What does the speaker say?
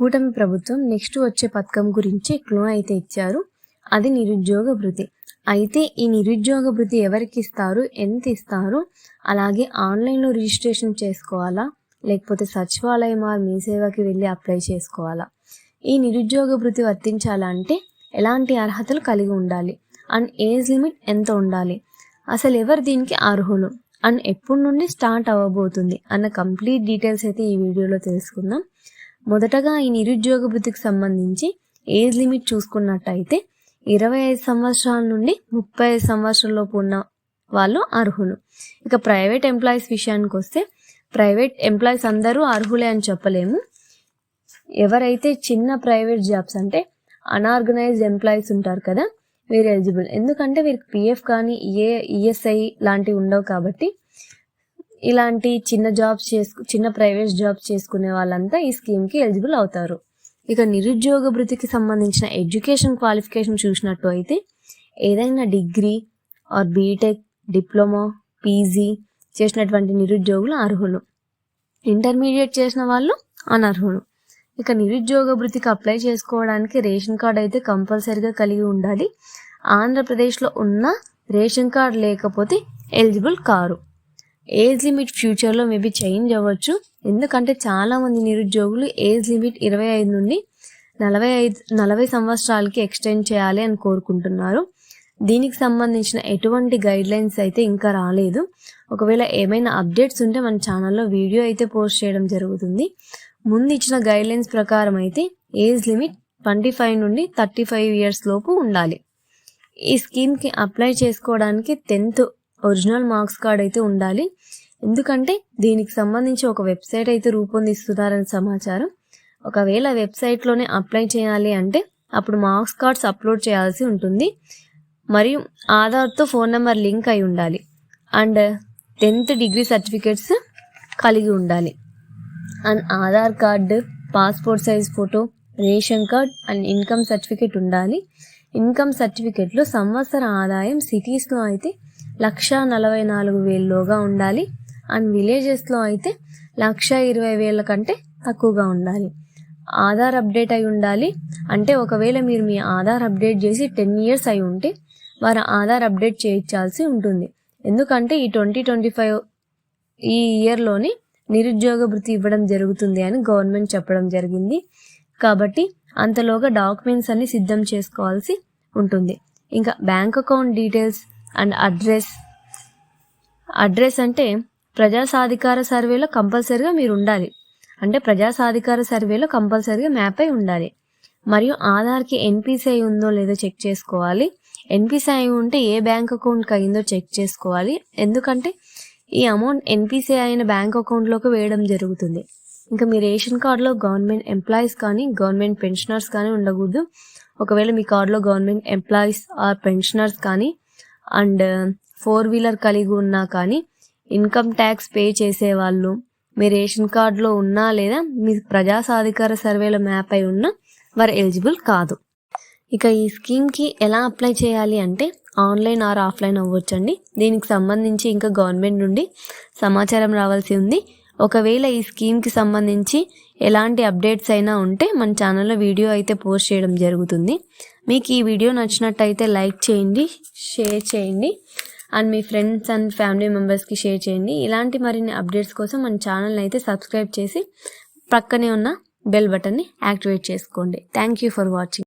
కూటమి ప్రభుత్వం నెక్స్ట్ వచ్చే పథకం గురించి క్లో అయితే ఇచ్చారు. అది నిరుద్యోగ భృతి. అయితే ఈ నిరుద్యోగ భృతి ఎవరికి ఇస్తారు? ఎంత ఇస్తారు? అలాగే ఆన్లైన్లో రిజిస్ట్రేషన్ చేసుకోవాలా? లేకపోతే సచివాలయం ఆర్ మీ సేవకి వెళ్ళి అప్లై చేసుకోవాలా? ఈ నిరుద్యోగ భృతి వర్తించాలంటే ఎలాంటి అర్హతలు కలిగి ఉండాలి? అండ్ ఏజ్ లిమిట్ ఎంత ఉండాలి? అసలు ఎవరు దీనికి అర్హులు? అండ్ ఎప్పటి నుండి స్టార్ట్ అవ్వబోతుంది? అన్న కంప్లీట్ డీటెయిల్స్ అయితే ఈ వీడియోలో తెలుసుకుందాం. మొదటగా ఈ నిరుద్యోగ భృతికి సంబంధించి ఏజ్ లిమిట్ చూసుకున్నట్టయితే ఇరవై ఐదు సంవత్సరాల నుండి ముప్పై ఐదు సంవత్సరాలలోపు ఉన్న వాళ్ళు అర్హులు. ఇక ప్రైవేట్ ఎంప్లాయీస్ విషయానికి వస్తే ప్రైవేట్ ఎంప్లాయీస్ అందరూ అర్హులే అని చెప్పలేము. ఎవరైతే చిన్న ప్రైవేట్ జాబ్స్ అంటే అనార్గనైజ్డ్ ఎంప్లాయీస్ ఉంటారు కదా వీరు ఎలిజిబుల్. ఎందుకంటే వీరికి పిఎఫ్ కానీ ఏ ఈఎస్ఐ లాంటివి ఉండవు కాబట్టి ఇలాంటి చిన్న జాబ్స్ చేసుకు చిన్న ప్రైవేట్ జాబ్స్ చేసుకునే వాళ్ళంతా ఈ స్కీమ్కి ఎలిజిబుల్ అవుతారు. ఇక నిరుద్యోగ వృత్తికి సంబంధించిన ఎడ్యుకేషన్ క్వాలిఫికేషన్ చూసినట్టు అయితే ఏదైనా degree or BTech diploma PG చేసినటువంటి నిరుద్యోగులు అర్హులు. ఇంటర్మీడియట్ చేసిన వాళ్ళు అనర్హులు. ఇక నిరుద్యోగ వృత్తికి అప్లై చేసుకోవడానికి రేషన్ కార్డ్ అయితే కంపల్సరీగా కలిగి ఉండాలి. ఆంధ్రప్రదేశ్లో ఉన్న రేషన్ కార్డ్ లేకపోతే ఎలిజిబుల్ కారు. ఏజ్ లిమిట్ ఫ్యూచర్లో మేబీ చేంజ్ అవ్వచ్చు. ఎందుకంటే చాలామంది నిరుద్యోగులు ఏజ్ లిమిట్ ఇరవై ఐదు నుండి నలభై ఐదు నలభై సంవత్సరాలకి ఎక్స్టెండ్ చేయాలి అని కోరుకుంటున్నారు. దీనికి సంబంధించిన ఎటువంటి గైడ్లైన్స్ అయితే ఇంకా రాలేదు. ఒకవేళ ఏమైనా అప్డేట్స్ ఉంటే మన ఛానల్లో వీడియో అయితే పోస్ట్ చేయడం జరుగుతుంది. ముందు ఇచ్చిన గైడ్లైన్స్ ప్రకారం అయితే ఏజ్ లిమిట్ ట్వంటీ ఫైవ్ నుండి థర్టీ ఫైవ్ ఇయర్స్ లోపు ఉండాలి. ఈ స్కీమ్కి అప్లై చేసుకోవడానికి టెన్త్ ఒరిజినల్ మార్క్స్ కార్డ్ అయితే ఉండాలి. ఎందుకంటే దీనికి సంబంధించి ఒక వెబ్సైట్ అయితే రూపొందిస్తున్నారని సమాచారం. ఒకవేళ వెబ్సైట్లోనే అప్లై చేయాలి అంటే అప్పుడు మార్క్స్ కార్డ్స్ అప్లోడ్ చేయాల్సి ఉంటుంది. మరియు ఆధార్తో ఫోన్ నెంబర్ లింక్ అయి ఉండాలి. అండ్ టెన్త్ డిగ్రీ సర్టిఫికేట్స్ కలిగి ఉండాలి. And Aadhaar card passport size photo ration card and income certificate ఉండాలి. ఇన్కమ్ సర్టిఫికేట్లో సంవత్సర ఆదాయం సిటీస్లో అయితే లక్ష నలభై నాలుగు వేలలోగా ఉండాలి. అండ్ విలేజెస్లో అయితే లక్ష ఇరవై వేల కంటే తక్కువగా ఉండాలి. ఆధార్ అప్డేట్ అయి ఉండాలి. అంటే ఒకవేళ మీరు మీ ఆధార్ అప్డేట్ చేసి టెన్ ఇయర్స్ అయి ఉంటే వారు ఆధార్ అప్డేట్ చేయించాల్సి ఉంటుంది. ఎందుకంటే ఈ ట్వంటీ ట్వంటీ ఫైవ్ ఈ ఇయర్లోని నిరుద్యోగ వృత్తి ఇవ్వడం జరుగుతుంది అని గవర్నమెంట్ చెప్పడం జరిగింది. కాబట్టి అంతలోగా డాక్యుమెంట్స్ అన్ని సిద్ధం చేసుకోవాల్సి ఉంటుంది. ఇంకా bank account details and address. Address అంటే ప్రజా సాధికార సర్వేలో కంపల్సరీగా మీరు ఉండాలి. అంటే ప్రజా సాధికార సర్వేలో కంపల్సరిగా మ్యాప్ అయి ఉండాలి. మరియు ఆధార్కి ఎన్పిసిఐ ఉందో లేదో చెక్ చేసుకోవాలి. ఎన్పిసిఐ ఉంటే ఏ బ్యాంక్ అకౌంట్కి అయిందో చెక్ చేసుకోవాలి. ఎందుకంటే ఈ అమౌంట్ ఎన్పిసి అయిన బ్యాంక్ అకౌంట్లోకి వేయడం జరుగుతుంది. ఇంకా మీ రేషన్ కార్డులో గవర్నమెంట్ ఎంప్లాయీస్ కానీ గవర్నమెంట్ పెన్షనర్స్ కానీ ఉండకూడదు. ఒకవేళ మీ కార్డులో గవర్నమెంట్ ఎంప్లాయీస్ ఆర్ పెన్షనర్స్ కానీ అండ్ ఫోర్ వీలర్ కలిగి ఉన్నా కానీ ఇన్కమ్ ట్యాక్స్ పే చేసేవాళ్ళు మీ రేషన్ కార్డులో ఉన్నా లేదా మీ ప్రజా సాధికార సర్వేల మ్యాప్ అయి ఉన్నా వారు ఎలిజిబుల్ కాదు. ఇక ఈ స్కీమ్కి ఎలా అప్లై చేయాలి అంటే ఆన్లైన్ ఆర్ ఆఫ్లైన్ అవ్వచ్చండి. దీనికి సంబంధించి ఇంకా గవర్నమెంట్ నుండి సమాచారం రావాల్సి ఉంది. ఒకవేళ ఈ స్కీమ్కి సంబంధించి ఎలాంటి అప్డేట్స్ అయినా ఉంటే మన ఛానల్లో వీడియో అయితే పోస్ట్ చేయడం జరుగుతుంది. మీకు ఈ వీడియో నచ్చినట్టయితే లైక్ చేయండి షేర్ చేయండి అండ్ మీ ఫ్రెండ్స్ అండ్ ఫ్యామిలీ మెంబర్స్కి షేర్ చేయండి. ఇలాంటి మరిన్ని అప్డేట్స్ కోసం మన ఛానల్ని అయితే సబ్స్క్రైబ్ చేసి ప్రక్కనే ఉన్న బెల్ బటన్ని యాక్టివేట్ చేసుకోండి. Thank you for watching.